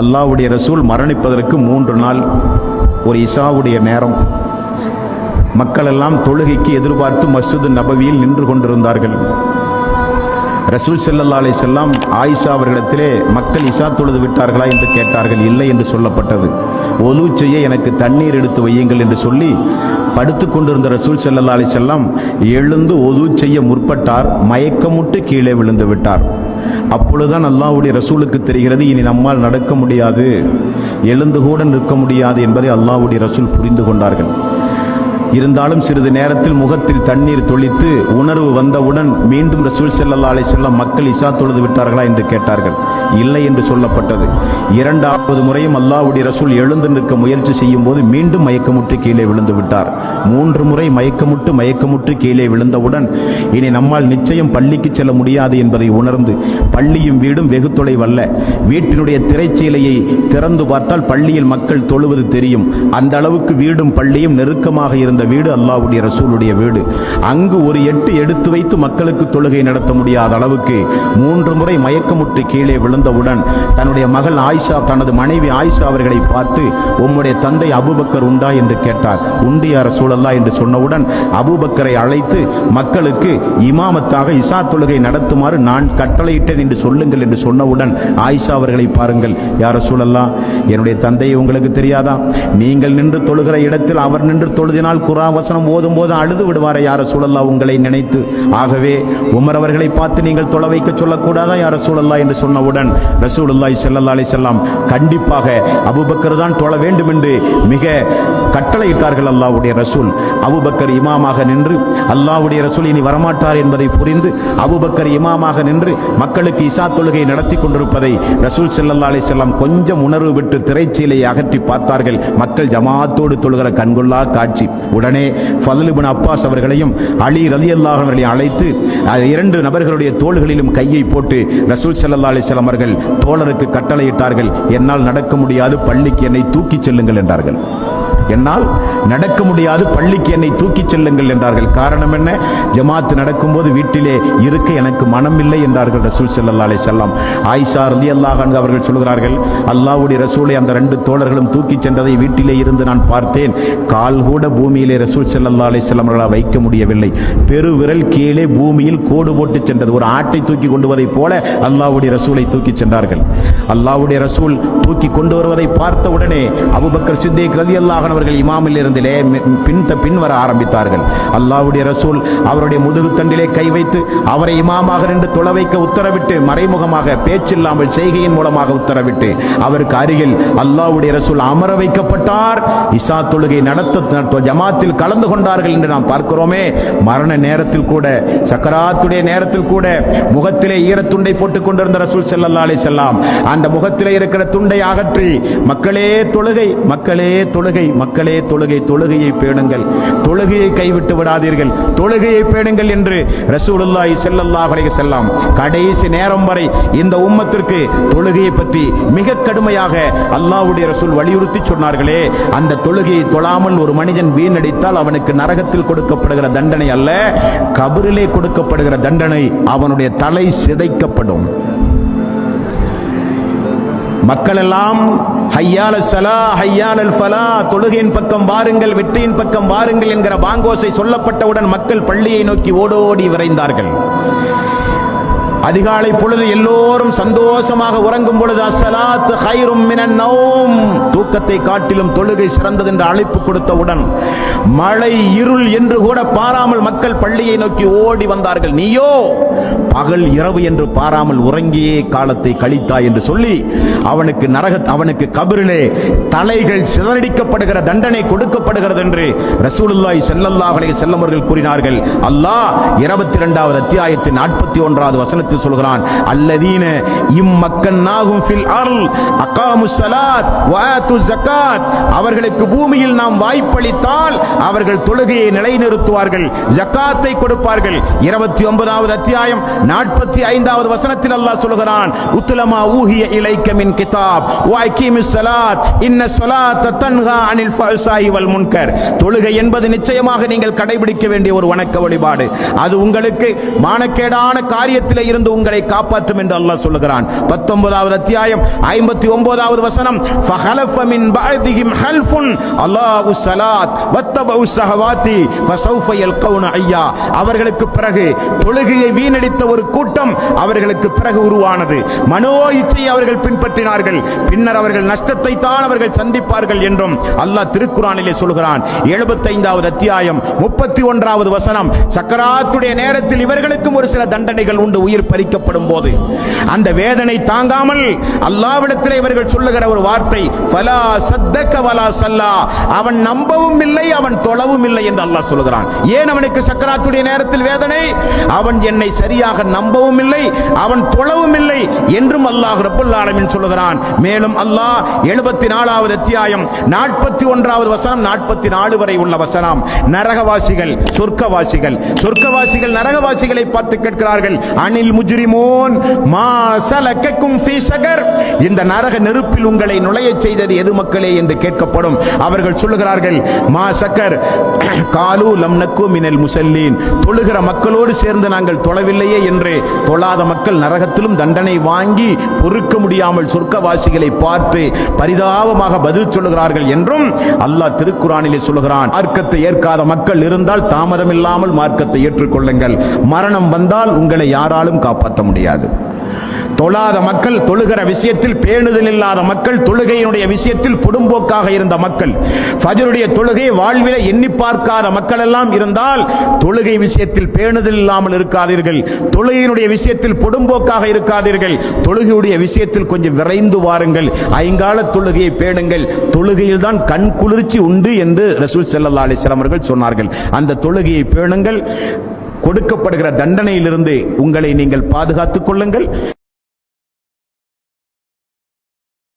அல்லாவுடைய ரசூல் மரணிப்பதற்கு மூன்று நாள் ஒரு இசாவுடைய நேரம். மக்களெல்லாம் தொழுகைக்கு எதிர்பார்த்து மஸ்ஜித் நபவியில் நின்று கொண்டிருந்தார்கள். ரசூல் செல்லல்லா அலை செல்லாம் ஆயிஷா அவர்களிடத்திலே மக்கள் இசா தொழுது விட்டார்களா? என்று கேட்டார்கள். இல்லை என்று சொல்லப்பட்டது. ஒலு செய்ய எனக்கு தண்ணீர் எடுத்து வையுங்கள் என்று சொல்லி படுத்து கொண்டிருந்த ரசூல் செல்லல்லா அலைஹி செல்லாம் எழுந்து ஒது செய்ய முற்பட்டார். மயக்கமுட்டு கீழே விழுந்து விட்டார். அப்பொழுதுதான் அல்லாவுடைய ரசூலுக்கு தெரிகிறது இனி நம்மால் நடக்க முடியாது. எழுந்து கூட நிற்க முடியாது என்பதை அல்லாவுடைய ரசூல் புரிந்து கொண்டார்கள். இருந்தாலும் சிறிது நேரத்தில் முகத்தில் தண்ணீர் தொளித்து உணர்வு வந்தவுடன் மீண்டும் ரசூல் செல்லல்லா அலை செல்லம் மக்கள் இசா தொழுது விட்டார்களா என்று கேட்டார்கள். இல்லை என்று சொல்லப்பட்டது. இரண்டாவது முறையும் அல்லாவுடைய ரசூல் எழுந்து நிற்க முயற்சி செய்யும் போது மீண்டும் மயக்கமுற்று கீழே விழுந்து விட்டார். மூன்று முறை மயக்கமுட்டு மயக்கமுற்று கீழே விழுந்தவுடன் இனி நம்மால் நிச்சயம் பள்ளிக்கு செல்ல முடியாது என்பதை உணர்ந்து பள்ளியும் வீடும் வெகு தொலைவல்ல. வீட்டினுடைய திரைச்சீலையை திறந்து பார்த்தால் பள்ளியில் மக்கள் தொழுவது தெரியும். அந்த அளவுக்கு வீடும் பள்ளியும் நெருக்கமாக இருந்த வீடு அல்லாவுடைய ரசூலுடைய வீடு. அங்கு ஒரு எட்டு எடுத்து வைத்து மக்களுக்கு தொழுகை நடத்த முடியாத அளவுக்கு மூன்று முறை மயக்கமுற்று கீழே விழுந்தவுடன் தன்னுடைய மகள் ஆயிஷா தனது மனைவி ஆயிஷா அவர்களை பார்த்து உம்முடைய தந்தை அபூபக்கர் உண்டா? என்று கேட்டார். உண்டு யார சூழல்லா என்று சொன்னவுடன் அபுபக்கரை அழைத்து மக்களுக்கு இமாமத்தாக இசா தொழுகை நடத்துமாறு நான் கட்டளையிட்டேன் என்று சொல்லுங்கள் என்று சொன்னவுடன் ஆயிஷா அவர்களை பாருங்கள். யார சூழல்லா என்னுடைய தந்தை உங்களுக்கு தெரியாதா? நீங்கள் நின்று தொழுகிற இடத்தில் அவர் நின்று தொழுதினால் குரா வசனம் ஓதும் போது அழுது விடுவாரே யார சூழல்லா உங்களை நினைத்து. ஆகவே உமர் அவர்களை பார்த்து நீங்கள் தொலை வைக்க சொல்லக்கூடாதா யார சூழல்லா என்று சொன்னவுடன் ரசூலுல்லாய் செல்லல்லா அலி செல்லாம் கண்டிப்பாக அபுபக்கர் தான் தொழ வேண்டும் என்று மிக கட்டளையிட்டார்கள் அல்லாவுடைய ரசூல். அபூபக்கர் இமாமாக நின்று அல்லாஹ்வுடைய ரசூல் இனி வரமாட்டார் என்பதை புரிந்து அபூபக்கர் இமாமாக நின்று மக்களுக்கு இசா தொழுகை நடத்தி கொண்டிருப்பதை ரசூல் செல்லல்லா அலி வஸல்லம் கொஞ்சம் உணர்வு விட்டு திரைச்சீலை அகற்றி பார்த்தார்கள். மக்கள் ஜமாத்தோடு தொழுகிற கண்கொள்ளா காட்சி. உடனே ஃபதலுபின் அப்பாஸ் அவர்களையும் அலி ரலியல்லாஹு அவர்களையும் அழைத்து இரண்டு நபர்களுடைய தோள்களிலும் கையை போட்டு ரசூல் சல்லா அலைஹி அவர்கள் தோழருக்கு கட்டளையிட்டார்கள். என்னால் நடக்க முடியாது பள்ளிக்கு என்னை தூக்கிச் செல்லுங்கள் என்றார்கள். என்னால் நடக்க முடியாது பள்ளிக்கு என்னை தூக்கிச் செல்லுங்கள் என்றார்கள். காரணம் என்ன? ஜமாத்து நடக்கும்போது வீட்டிலே இருக்க எனக்கு மனமில்லை என்றார்கள் ரசூல் ஸல்லல்லாஹு அலைஹி ஆயிஷா அலி அல்லாஹ் அவர்கள் சொல்கிறார்கள் அல்லாவுடைய ரசூலை அந்த ரெண்டு தோழர்களும் தூக்கிச் சென்றதை வீட்டிலே இருந்து நான் பார்த்தேன். கால் கூட பூமியிலே ரசூல் ஸல்லல்லாஹு அலைஹி வைக்க முடியவில்லை. பெருவிரல் கீழே பூமியில் கோடு போட்டு சென்றது. ஒரு ஆட்டை தூக்கி கொண்டு வருவதைப் போல அல்லாவுடைய ரசூலை தூக்கிச் சென்றார்கள். அல்லாவுடைய ரசூல் தூக்கி கொண்டு வருவதை பார்த்த உடனே அபுபக்கர் சித்திக் ரலியல்லாஹு அல்லாஹன் அவர்கள் இமாமில் இருந்திலே பின் பின் வர ஆரம்பித்தார்கள். அல்லாவுடைய ரசூல் அவருடைய முதுகு தண்டிலே கை வைத்து அவரை இமாமாக நின்று தொலை வைக்க உத்தரவிட்டு மறைமுகமாக பேச்சில்லாமல் செய்கையின் மூலமாக உத்தரவிட்டு அவருக்கு அருகில் அல்லாவுடைய ரசூல் அமர வைக்கப்பட்டார். இசா தொழுகை நடத்த ஜமாத்தில் கலந்து கொண்டார்கள் என்று நாம் பார்க்கிறோமே. மரண நேரத்தில் கூட சக்கராத்துடைய நேரத்தில் கூட முகத்திலே ஈரத்துண்டை போட்டுக் கொண்டிருந்த ரசூல் ஸல்லல்லாஹு அலைஹி வஸல்லம் அந்த முகத்திலே இருக்கிற துண்டை அகற்றி மக்களே தொழுகை மக்களே தொழுகை மக்களே தொழுகை தொழுகையை பேணுங்கள். தொழுகையை கைவிட்டு விடாதீர்கள். தொழுகையை பேணுங்கள் என்று ரசூலுல்லாஹி ஸல்லல்லாஹு அலைஹி கடைசி நேரம் வரை இந்த உம்மத்திற்கு தொழுகையை பற்றி மிக கடுமையாக அல்லாஹ்வுடைய ரசூல் வலியுறுத்தி சொன்னார்களே அந்த தொழுகையை தொழாமல் ஒரு மனிதன் வீணடித்தால் அவனுக்கு நரகத்தில் கொடுக்கப்படுகிற தண்டனை அல்ல கபரிலே கொடுக்கப்படுகிற தண்டனை அவனுடைய தலை சிதைக்கப்படும். மக்கள் எல்லாம் ஹையால சலா ஹையால் ஃபலா தொழுகையின் பக்கம் வாருங்கள் வெற்றியின் பக்கம் வாருங்கள் என்கிற பாங்கோசை சொல்லப்பட்டவுடன் மக்கள் பள்ளியை நோக்கி ஓடோடி விரைந்தார்கள். அதிகாலை பொழுது எல்லோரும் சந்தோஷமாக உறங்கும் பொழுது அசலாத் ஹைரும் மினன் தூக்கத்தை காட்டிலும் தொழுகை சிறந்தது என்று அழைப்பு கொடுத்தவுடன் மழை இருள் என்று கூட பாராமல் மக்கள் பள்ளியை நோக்கி ஓடி வந்தார்கள். நீயோ பகல் இரவு என்று பாராமல் உறங்கியே காலத்தை கழித்தாய் என்று சொல்லி அவனுக்கு நரக அவனுக்கு கபிரிலே தலைகள் சிதறடிக்கப்படுகிற தண்டனை கொடுக்கப்படுகிறது என்று ரசூலுல்லாய் ஸல்லல்லாஹு அலைஹி அவர்கள் கூறினார்கள். அல்லாஹ் இருபத்தி இரண்டாவது அத்தியாயத்தின் நாற்பத்தி ஒன்றாவது வசனத்தில் பார்த்து சொல்கிறான். அல்லதீன இம்மக்கன் நாகும் ஃபில் அருள் அக்காமு சலாத் வாத்து ஜக்காத் அவர்களுக்கு பூமியில் நாம் வாய்ப்பளித்தால் அவர்கள் தொழுகையை நிலைநிறுத்துவார்கள் ஜக்காத்தை கொடுப்பார்கள். இருபத்தி ஒன்பதாவது அத்தியாயம் நாற்பத்தி ஐந்தாவது வசனத்தில் அல்லாஹ் சொல்கிறான் உத்துலமா ஊகிய இலைக்கமின் கிதாப் வாய்கீமிஸ் சலாத் இன்ன சலாத் தன்ஹா அனில் ஃபல்சாயி வல் முன்கர். தொழுகை என்பது நிச்சயமாக நீங்கள் கடைபிடிக்க வேண்டிய ஒரு வணக்க வழிபாடு. அது உங்களுக்கு மானக்கேடான காரியத்திலே இருந்து உங்களை காப்பாற்றும் என்று அல்லாஹ் சொல்லுகிறான். பத்தொன்பதாவது அத்தியாயம் ஐம்பத்தி ஒன்பதாவது வசனம் ஃபஹலஃப மின் பஅதிஹிம் ஹல்ஃபுன் அல்லாஹு ஸலாத் வத்தபு ஸஹவாதி ஃபஸௌஃப யல்கௌன ஐயா. அவர்களுக்கு பிறகு தொழுகையை வீணடித்த ஒரு கூட்டம் அவர்களுக்கு பிறகு உருவானது. மனோ இச்சையை அவர்கள் பின்பற்றினார்கள். பின்னர் அவர்கள் நஷ்டத்தை தான் அவர்கள் சந்திப்பார்கள் என்றும் அல்லாஹ் திருக்குறானிலே சொல்கிறான் எழுபத்தைந்தாவது அத்தியாயம் முப்பத்தி ஒன்றாவது வசனம் சக்கராத்துடைய நேரத்தில் இவர்களுக்கும் ஒரு சில தண்டனைகள் உண்டு. உயிர் பறிக்கப்படும் போது அந்த வேதனை தாங்காமல் அல்லாவிடத்தில் இவர்கள் சொல்லுகிற ஒரு வார்த்தை ஃபலா சத்தக்க வலா சல்லா. அவன் நம்பவும் இல்லை அவன் தொழவும் இல்லை என்று அல்லாஹ் சொல்லுகிறான். ஏன் அவனுக்கு சக்கராத்துடைய நேரத்தில் வேதனை? அவன் என்னை சரியாக நம்பவும் இல்லை அவன் தொழவும் இல்லை என்றும் அல்லாஹ் ரப்பல் ஆலமீன் சொல்லுகிறான். மேலும் அல்லாஹ் எழுபத்தி நாலாவது அத்தியாயம் நாற்பத்தி ஒன்றாவது வசனம் நாற்பத்தி நாலு வரை உள்ள வசனம். நரகவாசிகள் சொர்க்கவாசிகள் சொர்க்கவாசிகள் நரகவாசிகளை பார்த்து கேட்கிறார்கள். அனில் மா சலக்கக்கும் ஃபீ சகர் இந்த நரக நெருப்பில் உங்களை நுழைய செய்தது எது மக்களே என்று கேட்கப்படும். அவர்கள் சொல்லுகிறார்கள் மா சக்கர் காலு லம்னக்கு மினல் முசல்லீன். தொழுகிற மக்களோடு சேர்ந்து நாங்கள் தொழவில்லையே என்று தொழாத மக்கள் நரகத்திலும் தண்டனை வாங்கி பொறுக்க முடியாமல் சொர்க்கவாசிகளை பார்த்து பரிதாபமாக பதில் சொல்லுகிறார்கள் என்றும் அல்லாஹ் திருக்குறானிலே சொல்லுகிறான். மார்க்கத்தை ஏற்காத மக்கள் இருந்தால் தாமதமில்லாமல் மார்க்கத்தை ஏற்றுக்கொள்ளுங்கள். மரணம் வந்தால் உங்களை யாராலும் காப்பாற்ற முடியாது. தொழாத மக்கள் தொழுகிற விஷயத்தில் பேணுதல் இல்லாத மக்கள் தொழுகையினுடைய விஷயத்தில் புடும்போக்காக இருந்த மக்கள் ஃபஜருடைய தொழுகை வாழ்வில எண்ணி பார்க்காத மக்கள் எல்லாம் இருந்தால் தொழுகை விஷயத்தில் பேணுதல் இல்லாமல் இருக்காதீர்கள். தொழுகையினுடைய விஷயத்தில் புடும்போக்காக இருக்காதீர்கள். தொழுகையுடைய விஷயத்தில் கொஞ்சம் விரைந்து வாருங்கள். ஐங்கால தொழுகையை பேணுங்கள். தொழுகையில் தான் கண் குளிர்ச்சி உண்டு என்று ரசூல் செல்லல்லா அலைஹி அவர்கள் சொன்னார்கள். அந்த தொழுகையை பேணுங்கள். கொடுக்கப்படுகிற தண்டனையிலிருந்து உங்களை நீங்கள் பாதுகாத்துக் கொள்ளுங்கள்.